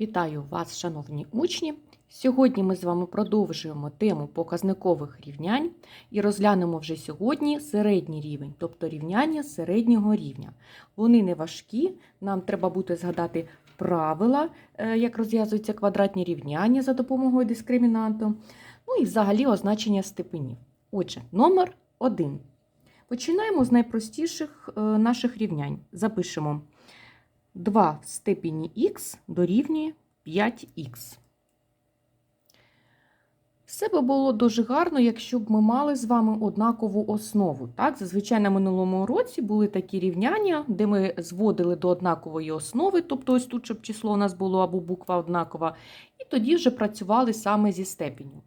Вітаю вас, шановні учні! Сьогодні ми з вами продовжуємо тему показникових рівнянь і розглянемо вже сьогодні середній рівень, тобто рівняння середнього рівня. Вони не важкі, нам треба буде згадати правила, е, як розв'язуються квадратні рівняння за допомогою дискримінанту, ну і взагалі означення степенів. Отже, номер 1. Починаємо з найпростіших е, наших рівнянь. Запишемо 2 в степені х дорівнює 5х. Все би було дуже гарно, якщо б ми мали з вами однакову основу. Так? Зазвичай на минулому році були такі рівняння, де ми зводили до однакової основи, тобто ось тут, щоб число у нас було або буква однакова, і тоді вже працювали саме зі степеню.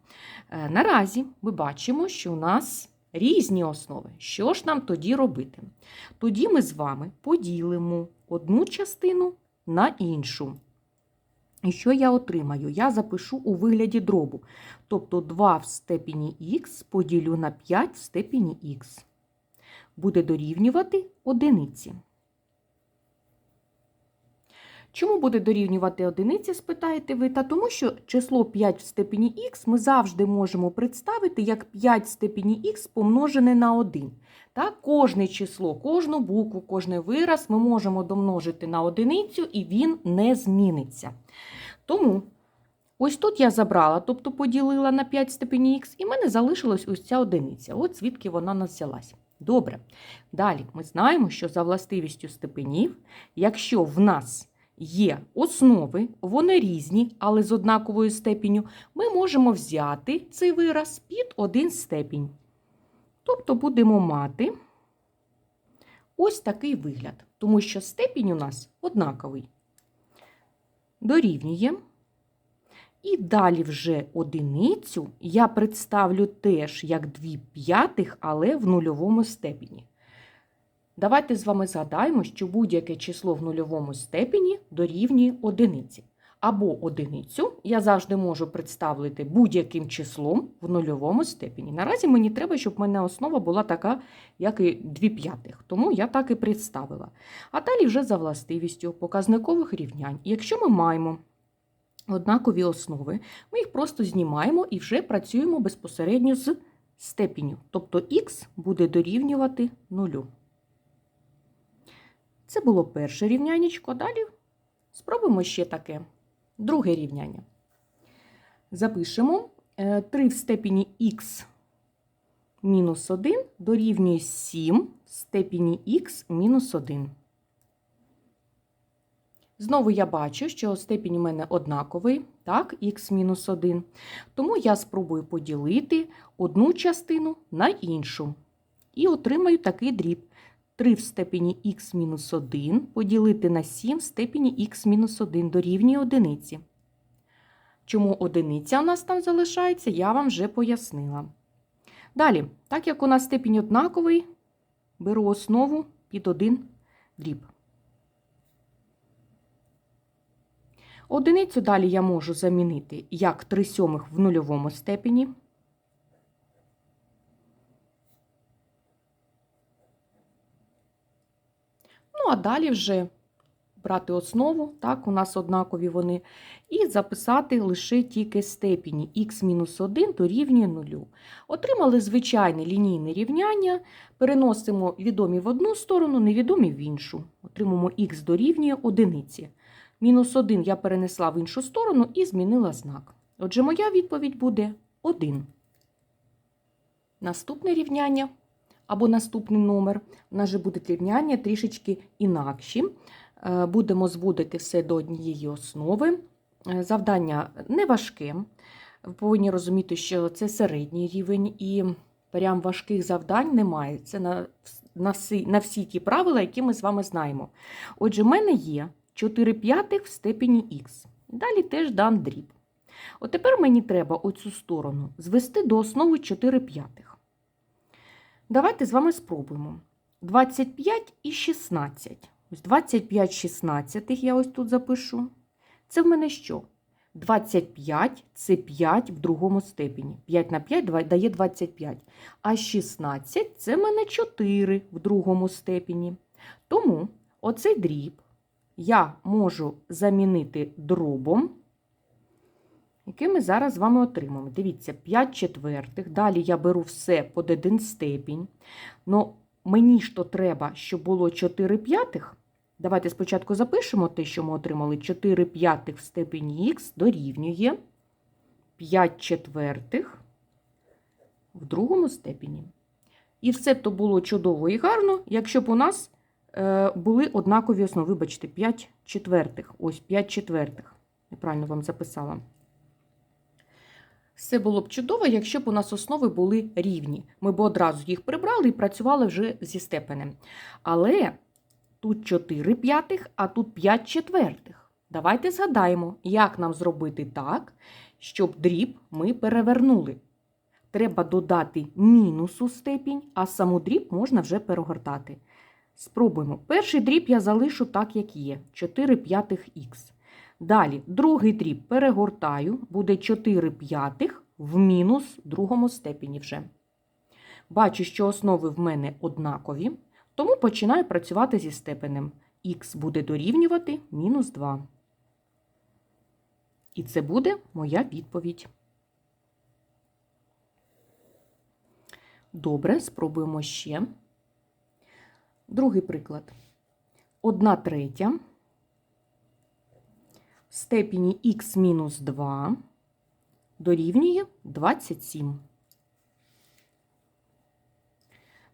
Е, Наразі ми бачимо, що у нас різні основи. Що ж нам тоді робити? Тоді ми з вами поділимо одну частину на іншу. І що я отримаю? Я запишу у вигляді дробу. Тобто 2 в степені х поділю на 5 в степені х. Буде дорівнювати одиниці. Чому буде дорівнювати одиниці, спитаєте ви? Та тому що число 5 в степені х ми завжди можемо представити як 5 в степені х помножене на 1. Так, Кожне число, кожну букву, кожний вираз ми можемо домножити на одиницю, і він не зміниться. Тому ось тут я забрала, тобто поділила на 5 в степені х, і в мене залишилась ось ця одиниця. От звідки вона нас взялась. Добре. Далі ми знаємо, що за властивістю степенів, якщо в нас є основи, вони різні, але з однаковою степеню, ми можемо взяти цей вираз під один степінь. Тобто будемо мати ось такий вигляд, тому що степінь у нас однаковий. Дорівнює. І далі вже одиницю я представлю теж як 2 п'ятих, але в нульовому степені. Давайте з вами згадаємо, що будь-яке число в нульовому степені дорівнює одиниці. Або одиницю я завжди можу представити будь-яким числом в нульовому степені. Наразі мені треба, щоб в мене основа була така, як і 2 п'ятих. Тому я так і представила. А далі вже за властивістю показникових рівнянь. Якщо ми маємо однакові основи, ми їх просто знімаємо і вже працюємо безпосередньо з степеню. Тобто х буде дорівнювати нулю. Це було перше рівнянечко. Далі спробуємо ще таке. Друге рівняння. Запишемо 3 в степені х мінус 1 дорівнює 7 в степені х мінус 1. Знову я бачу, що степінь у мене однаковий, так, х мінус 1. Тому я спробую поділити одну частину на іншу. І отримаю такий дріб. 3 в степені х мінус 1 поділити на 7 в степені х мінус 1 дорівнює одиниці. Чому одиниця у нас там залишається, я вам вже пояснила. Далі, так як у нас степінь однаковий, беру основу під один дріб. Одиницю далі я можу замінити як 3 сьомих в нульовому степені. Ну, а далі вже брати основу, так, у нас однакові вони, і записати лише тільки степені х-1 дорівнює 0. Отримали звичайне лінійне рівняння, переносимо відомі в одну сторону, невідомі в іншу. Отримаємо х дорівнює одиниці. Мінус 1 я перенесла в іншу сторону і змінила знак. Отже, моя відповідь буде 1. Наступне рівняння або наступний номер. У нас же будуть рівняння трішечки інакші. Е, Будемо зводити все до однієї основи. Е, Завдання не важке. Ви повинні розуміти, що це середній рівень, і прям важких завдань немає. Це на, на, всі, на всі ті правила, які ми з вами знаємо. Отже, в мене є 4 п'ятих в степені х. Далі теж дан дріб. От тепер мені треба оцю сторону звести до основи 4 п'ятих. Давайте з вами спробуємо. 25 і 16. Ось 25 шістнадцятих я ось тут запишу. Це в мене що? 25 це 5 в другому степені. 5 на 5 дає 25. А 16 це в мене 4 в другому степені. Тому оцей дріб я можу замінити дробом, який ми зараз з вами отримаємо. Дивіться, 5 четвертих. Далі я беру все під один степінь. Ну, мені ж то треба, щоб було 4 п'ятих. Давайте спочатку запишемо те, що ми отримали. 4 п'ятих в степені х дорівнює 5 четвертих в другому степені. І все то було чудово і гарно, якщо б у нас е, були однакові основи. Вибачте, 5 четвертих. Ось 5 четвертих. Неправильно вам записала. Все було б чудово, якщо б у нас основи були рівні. Ми б одразу їх прибрали і працювали вже зі степенем. Але тут 4 п'ятих, а тут 5 четвертих. Давайте згадаємо, як нам зробити так, щоб дріб ми перевернули. Треба додати мінус степінь, а саму дріб можна вже перегортати. Спробуємо. Перший дріб я залишу так, як є. 4 п'ятих х. Далі, другий дріб перегортаю, буде 4 п'ятих в мінус другому степені вже. Бачу, що основи в мене однакові, тому починаю працювати зі степенем. Х буде дорівнювати мінус 2. І це буде моя відповідь. Добре, спробуємо ще. Другий приклад. 1 третя в степені х мінус 2 дорівнює 27.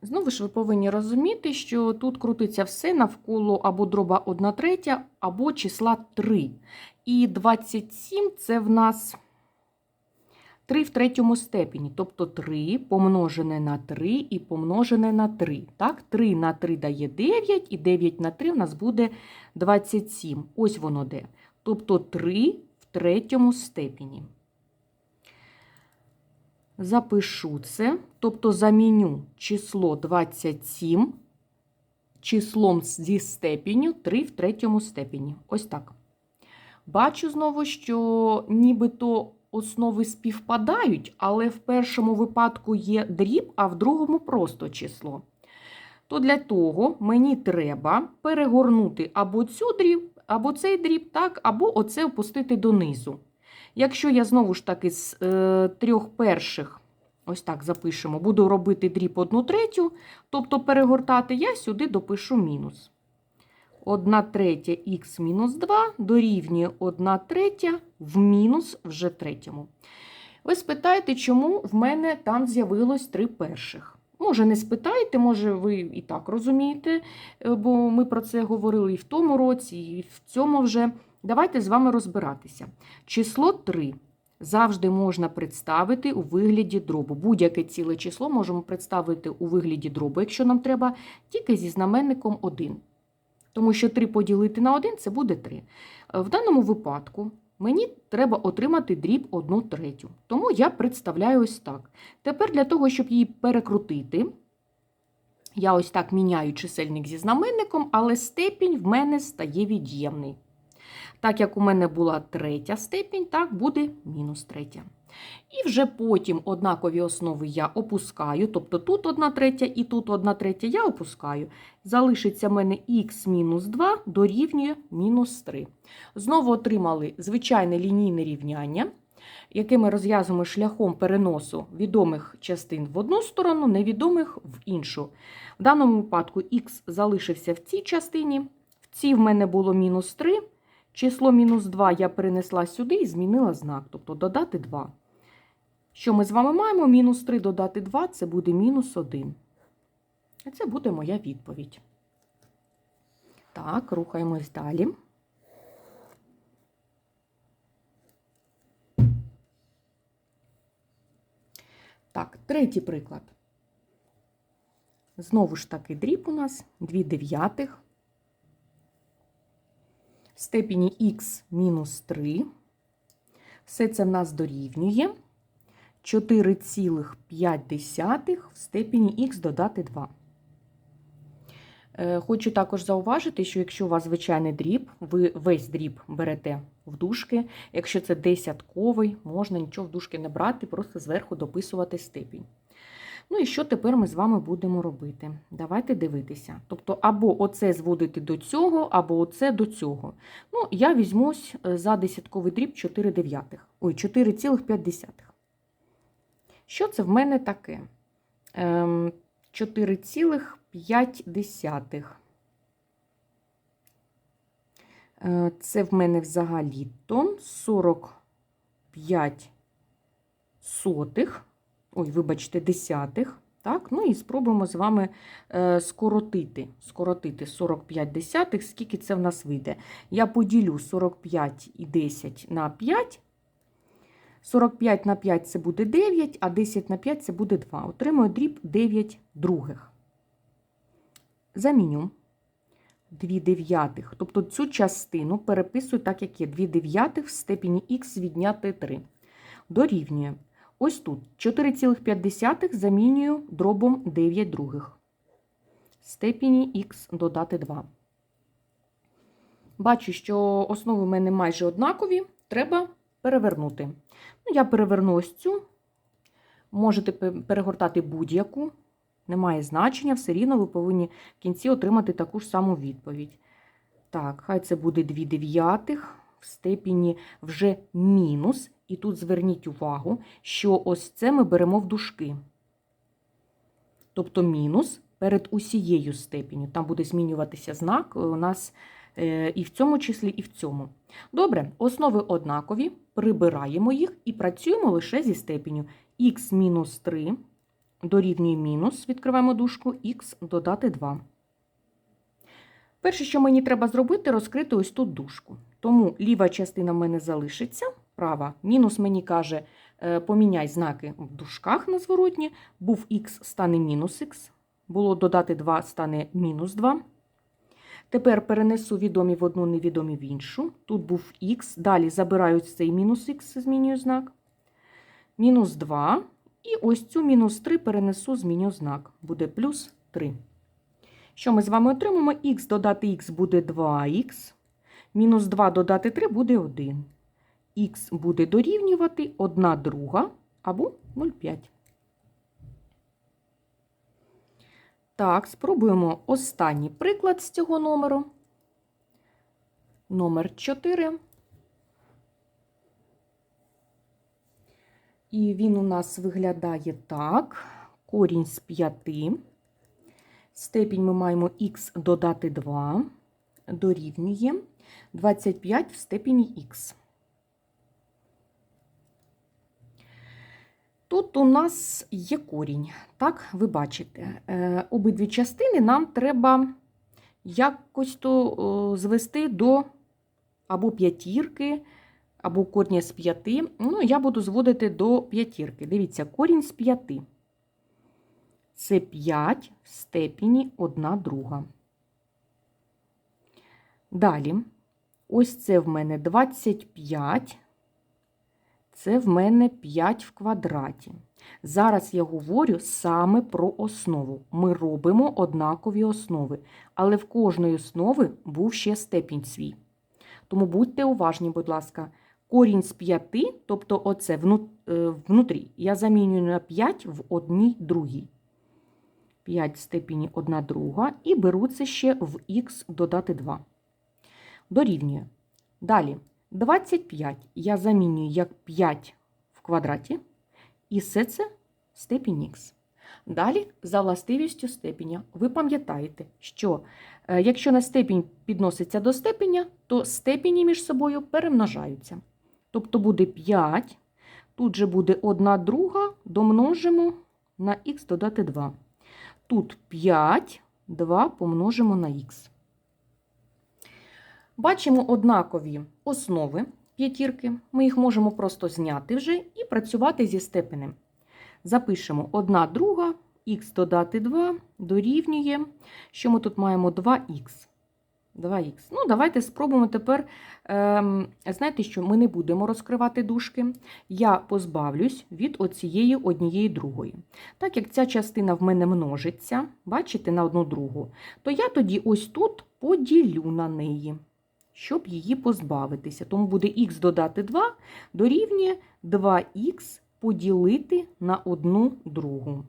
Знову ж ви повинні розуміти, що тут крутиться все навколо або дроба 1 третя, або числа 3. І 27 це в нас 3 в третьому степені, тобто 3 помножене на 3 і помножене на 3. Так, 3 на 3 дає 9, і 9 на 3 в нас буде 27. Ось воно де. Тобто 3 в третьому степені. Запишу це, тобто заміню число 27 числом зі степеню 3 в третьому степені. Ось так. Бачу знову, що нібито основи співпадають, але в першому випадку є дріб, а в другому просто число. То для того мені треба перегорнути або цю дріб, або цей дріб, так, або оце опустити донизу. Якщо я знову ж таки з е, трьох перших, ось так запишемо, буду робити дріб одну третю, тобто перегортати, я сюди допишу мінус. 1 третя х мінус 2 дорівнює 1 третя в мінус вже третьому. Ви спитаєте, чому в мене там з'явилось 3 перших? Може, не спитаєте, може, ви і так розумієте, е, бо ми про це говорили і в тому році, і в цьому вже. Давайте з вами розбиратися. Число 3 завжди можна представити у вигляді дробу. Будь-яке ціле число можемо представити у вигляді дробу, якщо нам треба, тільки зі знаменником 1. Тому що 3 поділити на 1 це буде 3. В даному випадку мені треба отримати дріб 1 третю. Тому я представляю ось так. Тепер для того, щоб її перекрутити, я ось так міняю чисельник зі знаменником, але степінь в мене стає від'ємний. Так як у мене була третя степінь, так буде мінус третя. І вже потім однакові основи я опускаю, тобто тут 1 третя і тут 1 третя я опускаю. Залишиться в мене х мінус 2 дорівнює мінус 3. Знову отримали звичайне лінійне рівняння, яке ми розв'язуємо шляхом переносу відомих частин в одну сторону, невідомих в іншу. В даному випадку х залишився в цій частині, в цій в мене було мінус 3. Число мінус 2 я перенесла сюди і змінила знак, тобто додати 2. Що ми з вами маємо? Мінус 3 додати 2 це буде мінус 1. І це буде моя відповідь. Так, рухаємось далі. Так, третій приклад. Знову ж таки дріб у нас 2 дев'ятих в степені х мінус 3. Все це в нас дорівнює 4,5 в степені х додати 2. Е, хочу також зауважити, що якщо у вас звичайний дріб, ви весь дріб берете в дужки. Якщо це десятковий, можна нічого в дужки не брати, просто зверху дописувати степінь. Ну і що тепер ми з вами будемо робити? Давайте дивитися. Тобто, або оце зводити до цього, або оце до цього. Ну, я візьмусь е, за десятковий дріб 4 дев'ятих. Ой, 4,5. Що це в мене таке? Ем, 4,5. Е, Це в мене взагалі-то 45 сотих, ой, вибачте, десятих. Так? Ну і спробуємо з вами е, скоротити. Скоротити 45 десятих, скільки це в нас вийде. Я поділю 45 і 10 на 5. 45 на 5 це буде 9, а 10 на 5 це буде 2. Отримую дріб 9 других. Заміню 2 дев'ятих. Тобто цю частину переписую так, як є 2 дев'ятих в степені х відняти 3. Дорівнює. Ось тут 4,5 замінюю дробом 9 других. В степені х додати 2. Бачу, що основи в мене майже однакові. Треба перевернути. Ну, я переверну ось цю. Можете перегортати будь-яку. Немає значення, все рівно ви повинні в кінці отримати таку ж саму відповідь. Так, хай це буде 2 дев'ятих в степені вже мінус. І тут зверніть увагу, що ось це ми беремо в дужки. Тобто мінус перед усією степеню. Там буде змінюватися знак у нас е, і в цьому числі, і в цьому. Добре, основи однакові, прибираємо їх і працюємо лише зі степеню. мінус 3 дорівнює мінус, відкриваємо дужку, х додати 2. Перше, що мені треба зробити, розкрити ось тут дужку. Тому ліва частина в мене залишиться, права. Мінус мені каже, е, поміняй знаки в дужках на зворотні. Був х стане мінус х, було додати 2 стане мінус 2. Тепер перенесу відомі в одну, невідомі в іншу. Тут був х, далі забираю цей мінус х, змінюю знак. Мінус 2. І ось цю мінус 3 перенесу, зміню знак. Буде плюс 3. Що ми з вами отримаємо? Х додати х буде 2х. Мінус 2 додати 3 буде 1. Х буде дорівнювати 1 друга або 0,5. Так, спробуємо останній приклад з цього номеру. Номер 4. І він у нас виглядає так. Корінь з 5. Степінь ми маємо х додати 2, дорівнює 25 в степені х. Тут у нас є корінь. Так, ви бачите, е, обидві частини нам треба якось то звести до або п'ятірки, або корня з п'яти. Ну, я буду зводити до п'ятірки. Дивіться, корінь з п'яти. Це 5 в степені 1 друга. Далі, ось це в мене 25, це в мене 5 в квадраті. Зараз я говорю саме про основу. Ми робимо однакові основи, але в кожної основи був ще степінь свій. Тому будьте уважні, будь ласка, корінь з 5, тобто оце е, внутрі, я замінюю на 5 в одній другій. 5 в степені 1 друга, і беру це ще в х додати 2. Дорівнює. Далі 25 я замінюю як 5 в квадраті, і все це степінь х. Далі, за властивістю степеня, ви пам'ятаєте, що е, якщо на степінь підноситься до степеня, то степені між собою перемножаються. Тобто буде 5, тут же буде 1 друга, домножимо на х додати 2. Тут 5, 2 помножимо на х. Бачимо однакові основи п'ятірки. Ми їх можемо просто зняти вже і працювати зі степенем. Запишемо 1 друга, х додати 2 дорівнює. Що ми тут маємо 2х. 2х. Ну, давайте спробуємо тепер. Ем, знаєте, що ми не будемо розкривати дужки. Я позбавлюсь від оцієї однієї другої. Так як ця частина в мене множиться, бачите, на одну другу, то я тоді ось тут поділю на неї, щоб її позбавитися. Тому буде х додати 2 дорівнює 2х поділити на одну другу.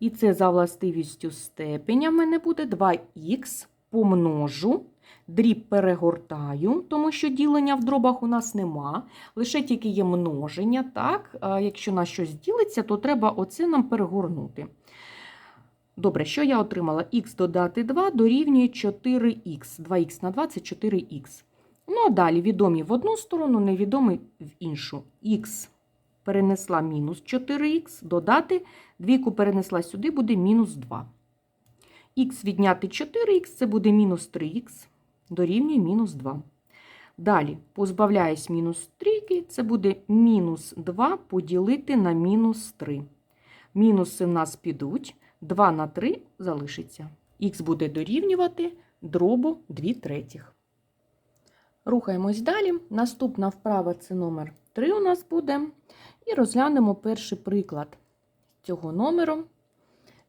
І це за властивістю степеня в мене буде 2х помножу. Дріб перегортаю, тому що ділення в дробах у нас нема. Лише тільки є множення. так? А якщо на щось ділиться, то треба оце нам перегорнути. Добре, що я отримала? Х додати 2 дорівнює 4х. 2х на 2 це 4х. Ну, а далі відомі в одну сторону, невідомі в іншу. Х перенесла мінус 4х, додати, двійку перенесла сюди, буде мінус 2. Х відняти 4х, це буде мінус 3х, дорівнює мінус 2. Далі, позбавляюсь мінус 3, це буде мінус 2 поділити на мінус 3. Мінуси в нас підуть, 2 на 3 залишиться. Х буде дорівнювати дробу 2 третіх. Рухаємось далі. Наступна вправа це номер 3 у нас буде. І розглянемо перший приклад цього номеру.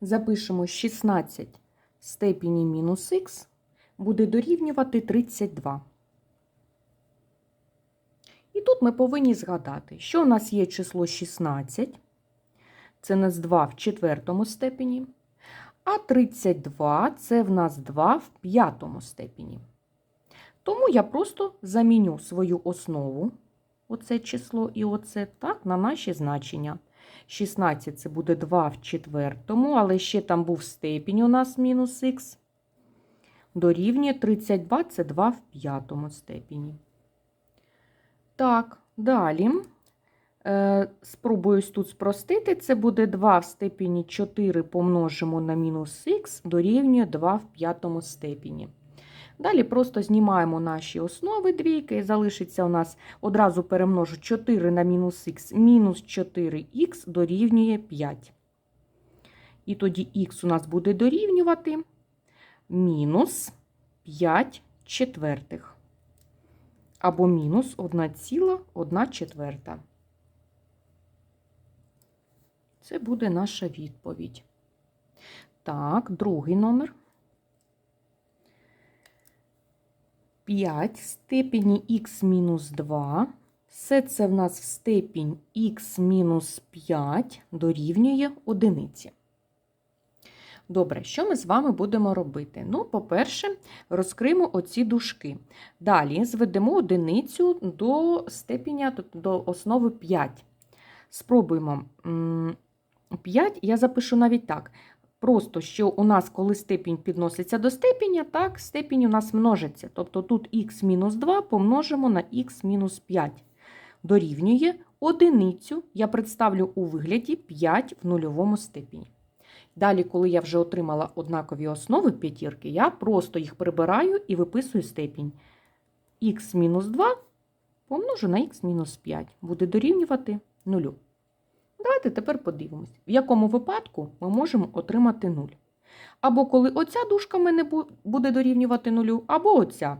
Запишемо 16 в степені мінус х буде дорівнювати 32. І тут ми повинні згадати, що у нас є число 16, це у нас 2 в четвертому степені, а 32 це в нас 2 в п'ятому степені. Тому я просто заміню свою основу, оце число і оце так, на наші значення. 16 це буде 2 в четвертому, але ще там був степінь у нас мінус х. Дорівнює 32 це 2 в п'ятому степені. Так, далі. Е, спробую тут спростити. Це буде 2 в степені 4 помножимо на мінус х, дорівнює 2 в п'ятому степені. Далі просто знімаємо наші основи двійки, і залишиться у нас одразу перемножу 4 на мінус х, мінус 4х дорівнює 5. І тоді х у нас буде дорівнювати мінус 5 четвертих. Або мінус 1,1 четверта. Це буде наша відповідь. Так, другий номер. 5 в степені х мінус 2. Все це в нас в степінь х мінус 5 дорівнює одиниці. Добре, що ми з вами будемо робити? Ну, по-перше, розкриємо оці дужки. Далі зведемо одиницю до степеня, до основи 5. Спробуємо 5, я запишу навіть так. Просто що у нас, коли степінь підноситься до степеня, так, степінь у нас множиться. Тобто тут х-2 помножимо на х-5. Дорівнює одиницю, я представлю у вигляді 5 в нульовому степені. Далі, коли я вже отримала однакові основи п'ятірки, я просто їх прибираю і виписую степінь. х-2 помножу на х-5. Буде дорівнювати 0. Давайте тепер подивимось, в якому випадку ми можемо отримати 0. Або коли оця дужка мене буде дорівнювати 0, або оця.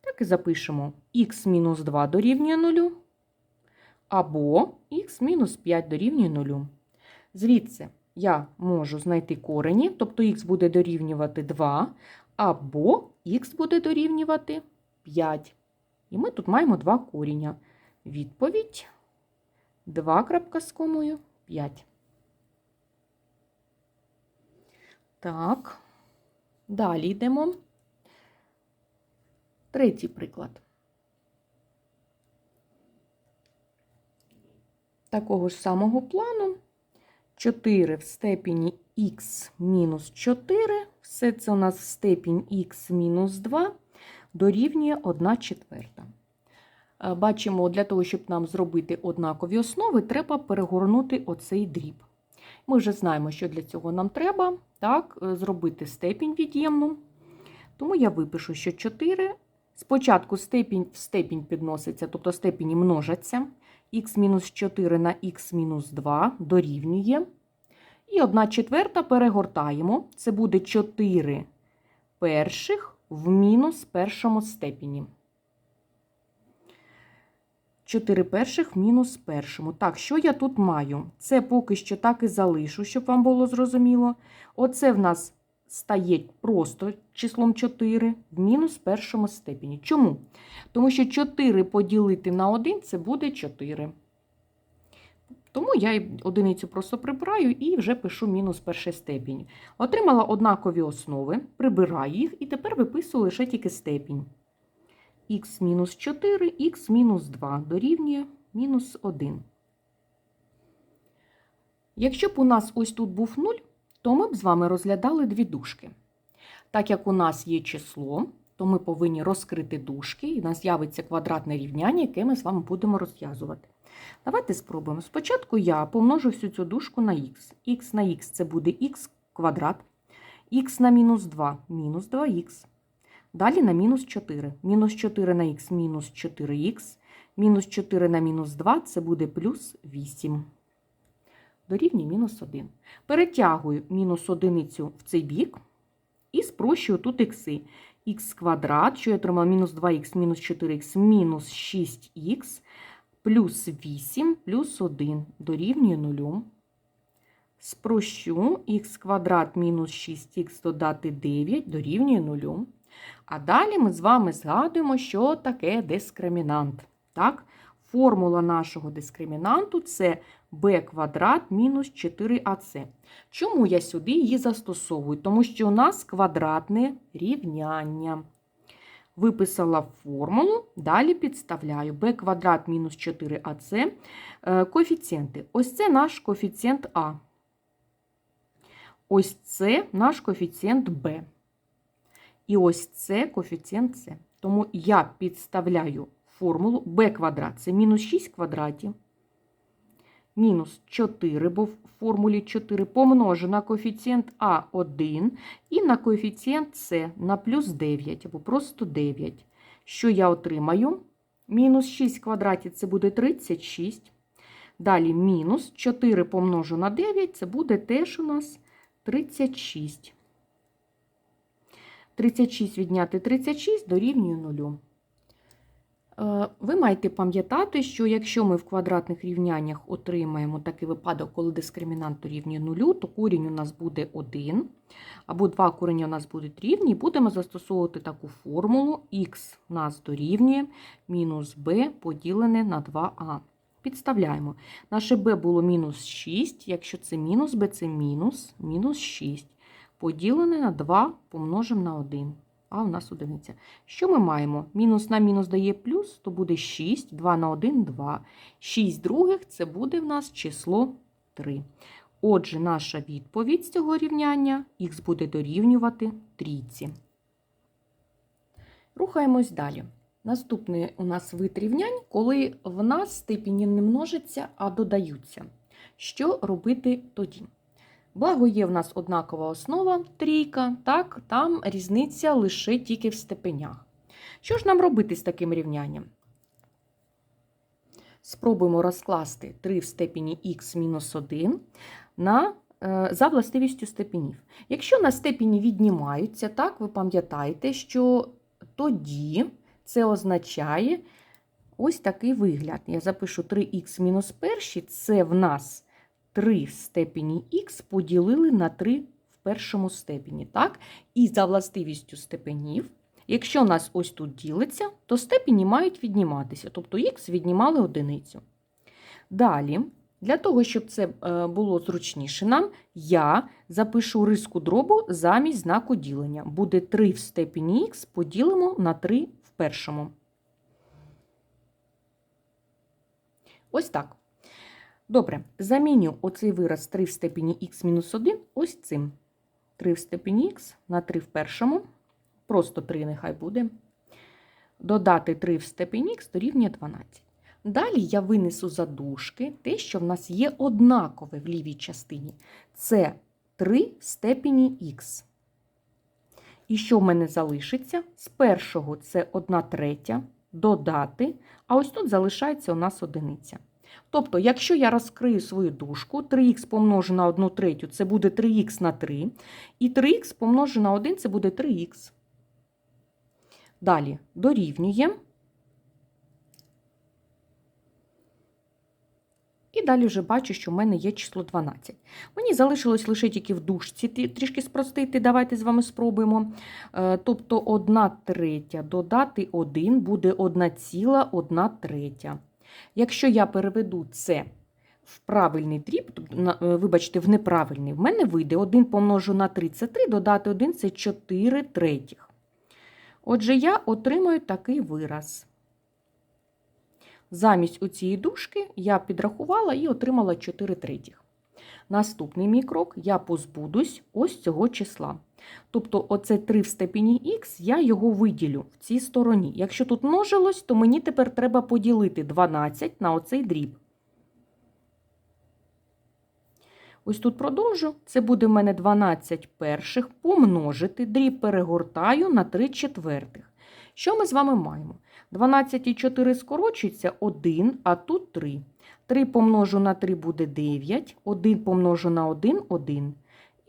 Так і запишемо х-2 дорівнює 0, або х-5 дорівнює 0. Звідси я можу знайти корені, тобто х буде дорівнювати 2, або х буде дорівнювати 5. І ми тут маємо два коріння. Відповідь 2 крапка з комою 5. Так, далі йдемо. Третій приклад. Такого ж самого плану 4 в степені х мінус 4, все це у нас в степінь х мінус 2 дорівнює 1 четверта. Е, бачимо, для того, щоб нам зробити однакові основи, треба перегорнути оцей дріб. Ми вже знаємо, що для цього нам треба так, е, зробити степінь від'ємну. Тому я випишу, що 4. Спочатку степінь в степінь підноситься, тобто степені множаться. х-4 на х-2 дорівнює. І 1 четверта перегортаємо. Це буде 4 перших в мінус першому степені. 4 перших мінус першому. Так, що я тут маю? Це поки що так і залишу, щоб вам було зрозуміло. Оце в нас стає просто числом 4 в мінус першому степені. Чому? Тому що 4 поділити на 1 це буде 4. Тому я одиницю просто прибираю і вже пишу мінус перший степінь. Отримала однакові основи, прибираю їх і тепер виписую лише тільки степінь. Х мінус 4, х мінус 2 дорівнює мінус 1. Якщо б у нас ось тут був 0, то ми б з вами розглядали дві дужки. Так як у нас є число, то ми повинні розкрити дужки, і у нас з'явиться квадратне рівняння, яке ми з вами будемо розв'язувати. Давайте спробуємо. Спочатку я помножу всю цю дужку на х. х на х це буде х квадрат, х на мінус 2 мінус 2х. Далі на мінус 4. Мінус 4 на х мінус 4х. Мінус 4 на мінус 2 це буде плюс 8. Дорівнює мінус 1. Перетягую мінус одиницю в цей бік і спрощую тут ікси. х квадрат, що я отримала мінус 2х мінус 4х мінус 6х плюс 8 плюс 1 дорівнює 0. Спрощу х квадрат мінус 6х додати 9 дорівнює 0. А далі ми з вами згадуємо, що таке дискримінант. Так? Формула нашого дискримінанту це b квадрат мінус 4ac. Чому я сюди її застосовую? Тому що у нас квадратне рівняння. Виписала формулу, далі підставляю b квадрат мінус 4ac. Е, Коефіцієнти. Ось це наш коефіцієнт А. Ось це наш коефіцієнт Б. І ось це коефіцієнт С. Тому я підставляю формулу b квадрат це мінус 6 квадратів. Мінус 4, бо в формулі 4 помножу на коефіцієнт А1 і на коефіцієнт С на плюс 9, або просто 9. Що я отримаю? Мінус 6 квадратів це буде 36. Далі мінус 4 помножу на 9, це буде теж у нас 36. 36 відняти 36 дорівнює 0. Е, Ви маєте пам'ятати, що якщо ми в квадратних рівняннях отримаємо такий випадок, коли дискримінант дорівнює 0, то корінь у нас буде 1, або два корення у нас будуть рівні, будемо застосовувати таку формулу х нас дорівнює мінус b поділене на 2а. Підставляємо. Наше b було мінус 6, якщо це мінус b, це мінус, мінус 6. Поділене на 2 помножимо на 1 а у нас одиниця. Що ми маємо? Мінус на мінус дає плюс, то буде 6, 2 на 1 – 2. 6 других це буде в нас число 3. Отже, наша відповідь з цього рівняння х буде дорівнювати трійці. Рухаємось далі. Наступний у нас вид рівнянь, коли в нас степені не множаться, а додаються. Що робити тоді? Благо є в нас однакова основа трійка, так, там різниця лише тільки в степенях. Що ж нам робити з таким рівнянням? Спробуємо розкласти 3 в степені х мінус 1 на, е, за властивістю степенів. Якщо на степені віднімаються, так, ви пам'ятаєте, що тоді це означає ось такий вигляд. Я запишу 3х мінус 1, це в нас 3 в степені х поділили на 3 в першому степені. Так? І за властивістю степенів, якщо у нас ось тут ділиться, то степені мають відніматися, тобто х віднімали одиницю. Далі, для того, щоб це е, було зручніше нам, я запишу риску дробу замість знаку ділення. Буде 3 в степені х поділимо на 3 в першому. Ось так. Добре, заміню оцей вираз 3 в степені х мінус 1 ось цим. 3 в степені х на 3 в першому. Просто 3 нехай буде. Додати 3 в степені х дорівнює 12. Далі я винесу за дужки те, що в нас є однакове в лівій частині. Це 3 в степені х. І що в мене залишиться? З першого це 1 третя, додати, а ось тут залишається у нас одиниця. Тобто, якщо я розкрию свою дужку, 3х помножу на 1 третю, це буде 3х на 3, і 3х помножу на 1, це буде 3х. Далі дорівнює. І далі вже бачу, що в мене є число 12. Мені залишилось лише тільки в дужці трішки спростити, давайте з вами спробуємо. Е, тобто 1 третя додати 1 буде 1,1 третя. Якщо я переведу це в правильний дріб, е, вибачте, в неправильний, в мене вийде 1 помножу на 3 це 3, додати 1 це 4 третіх. Отже, я отримаю такий вираз. Замість оцієї дужки я підрахувала і отримала 4 третіх. Наступний мій крок я позбудусь ось цього числа. Тобто, оце 3 в степені х, я його виділю в цій стороні. Якщо тут множилось, то мені тепер треба поділити 12 на оцей дріб. Ось тут продовжу. Це буде в мене 12 перших помножити, дріб перегортаю на 3 четвертих. Що ми з вами маємо? 12 і 4 скорочується 1, а тут 3. 3 помножу на 3 буде 9, 1 помножу на 1 – 1.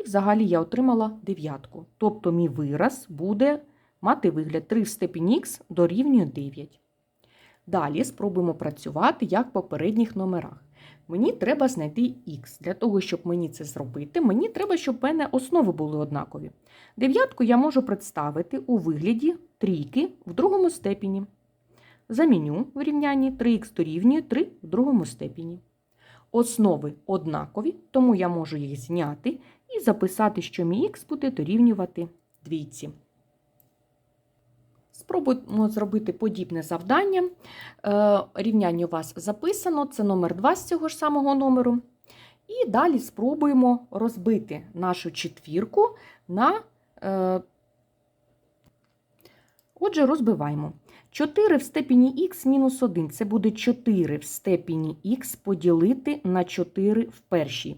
Взагалі я отримала дев'ятку. Тобто мій вираз буде мати вигляд 3 в степені х дорівнює 9. Далі спробуємо працювати як в попередніх номерах. Мені треба знайти х. Для того, щоб мені це зробити, мені треба, щоб в мене основи були однакові. Дев'ятку я можу представити у вигляді трійки в другому степені. Заміню в рівнянні 3х дорівнює 3 в другому степені. Основи однакові, тому я можу їх зняти і записати, що мій х буде дорівнювати двійці. Спробуємо зробити подібне завдання. Е, Рівняння у вас записано, це номер 2 з цього ж самого номеру. І далі спробуємо розбити нашу четвірку на. е, Отже, розбиваємо. 4 в степені х мінус 1 це буде 4 в степені х поділити на 4 в першій.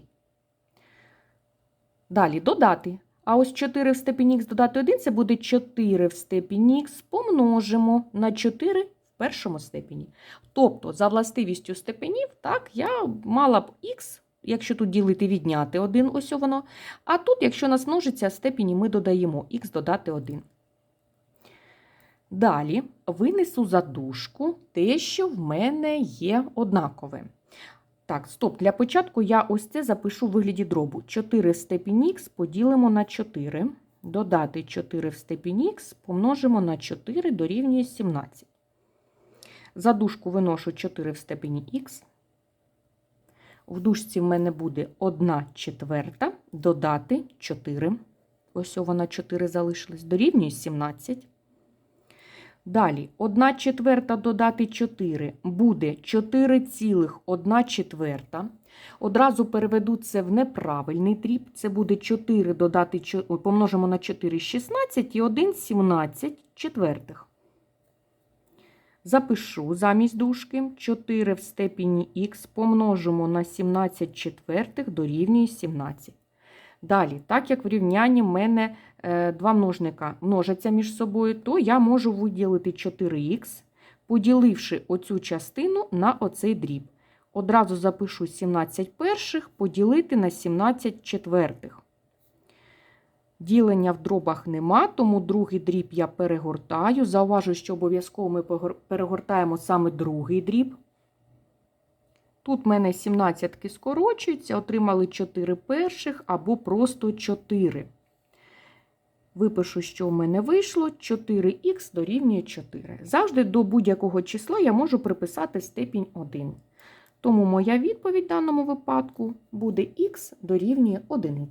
Далі додати. А ось 4 в степені х додати 1 це буде 4 в степені х помножимо на 4 в першому степені. Тобто, за властивістю степенів, так, я мала б х, якщо тут ділити, відняти 1, ось воно. А тут, якщо нас множиться степені, ми додаємо х додати 1. Далі винесу за дужку те, що в мене є однакове. Так, стоп, для початку я ось це запишу в вигляді дробу. 4 в степені х поділимо на 4. Додати 4 в степені х помножимо на 4 дорівнює 17. За дужку виношу 4 в степені х. В дужці в мене буде 1 четверта додати 4. Ось вона 4 залишилась, дорівнює 17. Далі, 1 четверта додати 4 буде 4,1 четверта. Одразу переведу це в неправильний дріб. Це буде 4 додати, помножимо на 4 – 16 і 1 – 17 четвертих. Запишу замість дужки 4 в степені х помножимо на 17 четвертих дорівнює 17. Далі, так як в рівнянні в мене два множника множаться між собою, то я можу виділити 4х, поділивши оцю частину на оцей дріб. Одразу запишу 17 перших поділити на 17 четвертих. Ділення в дробах нема, тому другий дріб я перегортаю. Зауважу, що обов'язково ми перегортаємо саме другий дріб. Тут в мене 17 скорочуються, отримали 4 перших або просто 4. Випишу, що в мене вийшло 4х дорівнює 4. Завжди до будь-якого числа я можу приписати степінь 1. Тому моя відповідь в даному випадку буде х дорівнює 1.